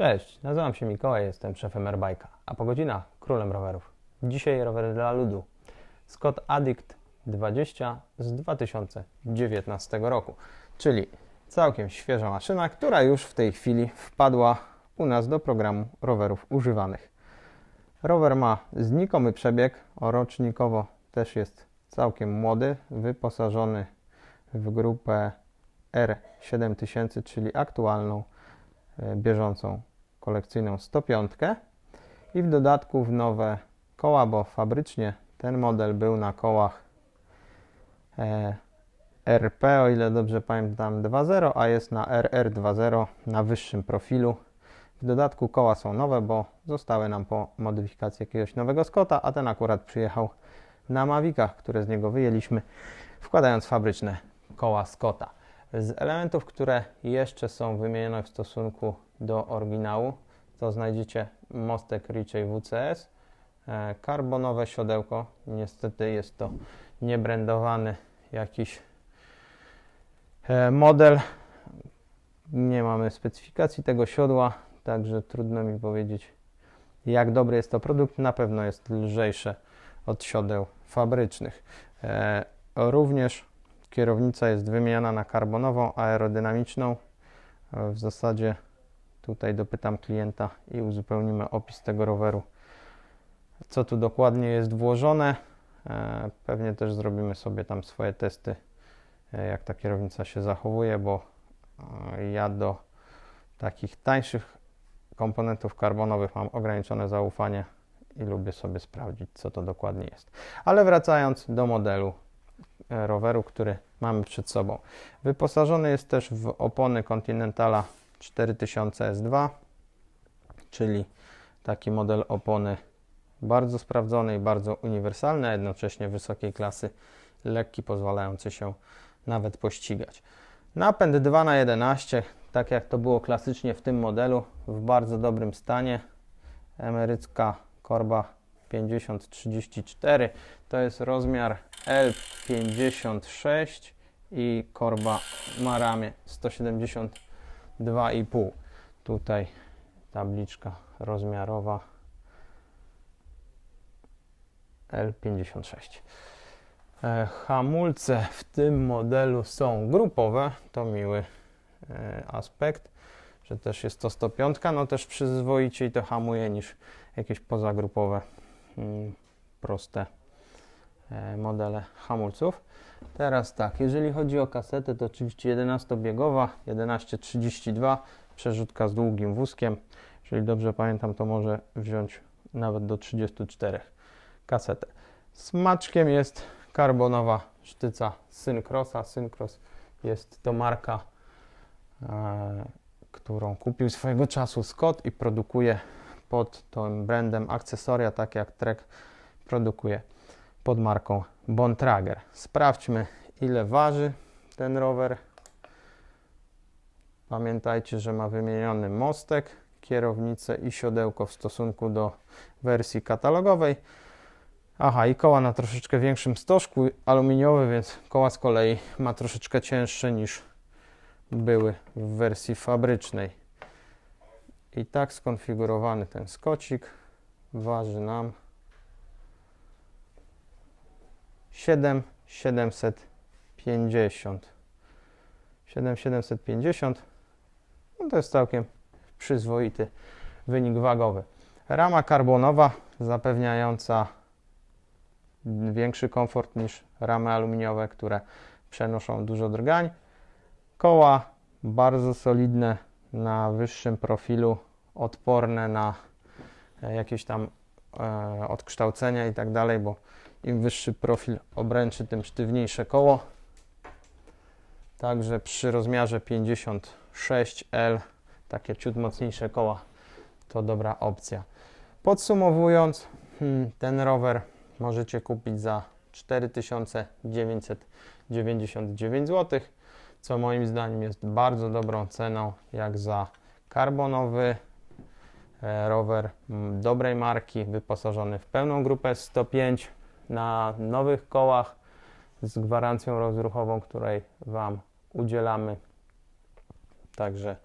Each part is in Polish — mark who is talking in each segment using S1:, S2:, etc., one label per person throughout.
S1: Cześć, nazywam się Mikołaj, jestem szefem Airbike'a, a po godzinach królem rowerów. Dzisiaj rower dla ludu. Scott Addict 20 z 2019 roku, czyli całkiem świeża maszyna, która już w tej chwili wpadła u nas do programu rowerów używanych. Rower ma znikomy przebieg, rocznikowo też jest całkiem młody, wyposażony w grupę R7000, czyli aktualną, e, bieżącą kolekcyjną 105 i w dodatku w nowe koła, bo fabrycznie ten model był na kołach e, RP, o ile dobrze pamiętam 2.0, a jest na RR 2.0 na wyższym profilu. W dodatku koła są nowe, bo zostały nam po modyfikacji jakiegoś nowego Scotta, a ten akurat przyjechał na Mavicach, które z niego wyjęliśmy, wkładając fabryczne koła Scotta. Z elementów, które jeszcze są wymienione w stosunku do oryginału, to znajdziecie mostek Ritchey WCS, e, karbonowe siodełko, niestety jest to niebrandowany jakiś e, model. Nie mamy specyfikacji tego siodła, także trudno mi powiedzieć, jak dobry jest to produkt. Na pewno jest lżejsze od siodeł fabrycznych. E, również kierownica jest wymieniana na karbonową, aerodynamiczną. W zasadzie tutaj dopytam klienta i uzupełnimy opis tego roweru. Co tu dokładnie jest włożone? E, pewnie też zrobimy sobie tam swoje testy, e, jak ta kierownica się zachowuje, bo e, ja do takich tańszych komponentów karbonowych mam ograniczone zaufanie i lubię sobie sprawdzić, co to dokładnie jest. Ale wracając do modelu roweru, który mamy przed sobą. Wyposażony jest też w opony Continentala 4000 S2, czyli taki model opony bardzo sprawdzony i bardzo uniwersalny, a jednocześnie wysokiej klasy, lekki, pozwalający się nawet pościgać. Napęd 2 na 11 tak jak to było klasycznie w tym modelu, w bardzo dobrym stanie. Emerycka korba 5034 to jest rozmiar L56 i korba ma ramię 172,5. Tutaj tabliczka rozmiarowa L56. E, hamulce w tym modelu są grupowe, to miły e, aspekt, że też jest to 105, no też przyzwoiciej to hamuje niż jakieś pozagrupowe mm, proste modele hamulców. Teraz tak, jeżeli chodzi o kasetę, to oczywiście 11-biegowa, 1132, przerzutka z długim wózkiem. Jeżeli dobrze pamiętam, to może wziąć nawet do 34 kasetę. Smaczkiem jest karbonowa sztyca Syncrossa. Syncross jest to marka, e, którą kupił swojego czasu Scott i produkuje pod tym brandem akcesoria, tak jak Trek produkuje pod marką Bontrager. Sprawdźmy, ile waży ten rower. Pamiętajcie, że ma wymieniony mostek, kierownicę i siodełko w stosunku do wersji katalogowej. Aha, i koła na troszeczkę większym stożku, aluminiowe, więc koła z kolei ma troszeczkę cięższe niż były w wersji fabrycznej. I tak skonfigurowany ten skocik waży nam 7750. 7750 no to jest całkiem przyzwoity wynik wagowy. Rama karbonowa zapewniająca większy komfort niż ramy aluminiowe, które przenoszą dużo drgań. Koła bardzo solidne na wyższym profilu, odporne na jakieś tam e, odkształcenia i tak dalej, bo im wyższy profil obręczy, tym sztywniejsze koło. Także przy rozmiarze 56L takie ciut mocniejsze koła to dobra opcja. Podsumowując, hmm, ten rower możecie kupić za 4999 zł, co moim zdaniem jest bardzo dobrą ceną, jak za karbonowy e, rower dobrej marki, wyposażony w pełną grupę 105 na nowych kołach z gwarancją rozruchową, której Wam udzielamy. Także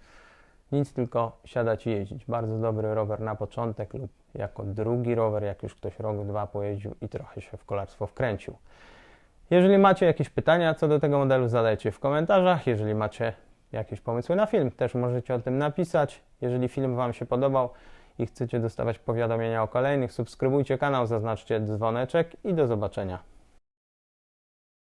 S1: Nic tylko siadać i jeździć. Bardzo dobry rower na początek lub jako drugi rower, jak już ktoś rok, dwa pojeździł i trochę się w kolarstwo wkręcił. Jeżeli macie jakieś pytania co do tego modelu, zadajcie w komentarzach. Jeżeli macie jakieś pomysły na film, też możecie o tym napisać. Jeżeli film Wam się podobał i chcecie dostawać powiadomienia o kolejnych, subskrybujcie kanał, zaznaczcie dzwoneczek i do zobaczenia.